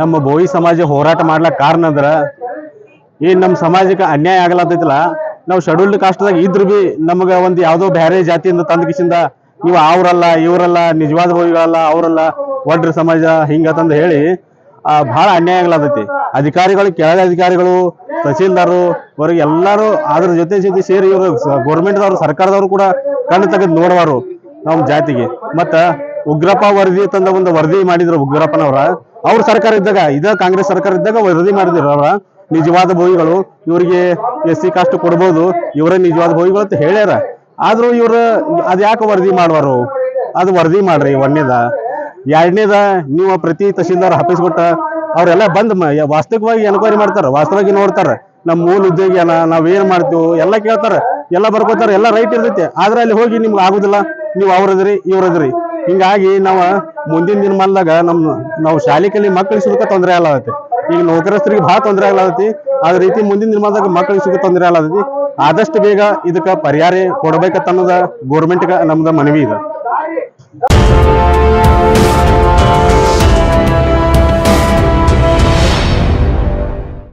ನಮ್ಮ ಭೋವಿ ಸಮಾಜ ಹೋರಾಟ ಮಾಡ್ಲಕ್ ಕಾರಣ ಅಂದ್ರ ಏನ್ ನಮ್ಮ ಸಮಾಜಕ್ಕೆ ಅನ್ಯಾಯ ಆಗ್ಲತ್ತೈತಿಲ್ಲ ನಾವು ಶೆಡ್ಯೂಲ್ಡ್ ಕಾಸ್ಟ್ದಾಗ ಇದ್ರು ಬಿ ನಮಗ ಒಂದ್ ಯಾವ್ದೋ ಬೇರೆ ಜಾತಿಯಿಂದ ತಂದಕಿಸಿಂದ ನೀವು ಅವ್ರಲ್ಲ, ಇವರಲ್ಲ, ನಿಜವಾದ ಭೋವಿಗಳಲ್ಲ ಅವರಲ್ಲ ಒಡ್ರ ಸಮಾಜ ಹಿಂಗತಂದ ಹೇಳಿ ಬಹಳ ಅನ್ಯಾಯ ಆಗ್ಲತ್ತೈತಿ ಅಧಿಕಾರಿಗಳು, ಕೆಳಗ ಅಧಿಕಾರಿಗಳು ತಹಸೀಲ್ದಾರರು ಅವ್ರಿಗೆ ಎಲ್ಲಾರು ಅದ್ರ ಜೊತೆ ಜೊತೆ ಸೇರಿ ಇವರು ಗೌರ್ಮೆಂಟ್ದವ್ರು, ಸರ್ಕಾರದವರು ಕೂಡ ಕಣ್ಣು ತೆಗೆದು ನೋಡುವರು ನಮ್ಮ ಜಾತಿಗೆ. ಮತ್ತ ಉಗ್ರಪ್ಪ ವರದಿ ತಂದ ಒಂದು ವರದಿ ಮಾಡಿದ್ರು ಉಗ್ರಪ್ಪನವ್ರ. ಅವ್ರ ಸರ್ಕಾರ ಇದ್ದಾಗ, ಇದ ಕಾಂಗ್ರೆಸ್ ಸರ್ಕಾರ ಇದ್ದಾಗ ವರದಿ ಮಾಡಿದ್ರು ಅವ್ರ ನಿಜವಾದ ಭೂಮಿಗಳು ಇವರಿಗೆ ಎಸ್ ಸಿ ಕಾಸ್ಟ್ ಕೊಡ್ಬೋದು, ಇವರೇ ನಿಜವಾದ ಭೋಗಿಗಳು ಅಂತ ಹೇಳ್ಯಾರ. ಆದ್ರೂ ಇವ್ರ ಅದ್ಯಾಕೆ ವರದಿ ಮಾಡುವರು? ಅದು ವರದಿ ಮಾಡ್ರಿ ಒಂದೇದ ಎರಡನೇದ, ನೀವು ಪ್ರತಿ ತಹಸೀಲ್ದಾರ್ ಆಫೀಸ್ ಕೊಟ್ಟ ಅವರೆಲ್ಲ ಬಂದ್ ವಾಸ್ತವಿಕವಾಗಿ ಎನ್ಕ್ವೈರಿ ಮಾಡ್ತಾರ ವಾಸ್ತವಾಗಿ ನೋಡ್ತಾರ. ನಮ್ಮ ಮೂಲ ಉದ್ಯೋಗ ಏನ ನಾವ್ ಏನ್ ಮಾಡ್ತೀವಿ, ಎಲ್ಲ ಕೇಳ್ತಾರ, ಎಲ್ಲ ಬರ್ಕೋತಾರ, ಎಲ್ಲ ರೈಟ್ ಇರ್ತೈತಿ. ಆದ್ರೆ ಅಲ್ಲಿ ಹೋಗಿ ನಿಮ್ಗೆ ಆಗುದಿಲ್ಲ, ನೀವು ಅವ್ರದ್ರಿ, ಇವ್ರದ್ರಿ. ಹಿಂಗಾಗಿ ನಾವು ಮುಂದಿನ ದಿನಮಾನದಾಗ ನಮ್ಮ ನಾವು ಶಾಲೆ ಕಲಿ ಮಕ್ಕಳಿಗೆ ಸುಖ ತೊಂದರೆ ಆಗಲಾಗತ್ತೆ ಈಗ ನೌಕರಸ್ಥರಿಗೆ ಭಾಳ ತೊಂದರೆ ಆಗ್ಲಾತಿ ಅದೇ ರೀತಿ ಮುಂದಿನ ದಿನಮಾನದಾಗ ಮಕ್ಕಳಿಗೆ ಸುಖ ತೊಂದರೆ ಆಗಲಾಗತಿ ಆದಷ್ಟು ಬೇಗ ಇದಕ್ಕೆ ಪರಿಹಾರ ಕೊಡ್ಬೇಕಂತ ಅನ್ನೋದ ಗೋರ್ಮೆಂಟ್ಗ ನಮ್ದ ಮನವಿ ಇದೆ.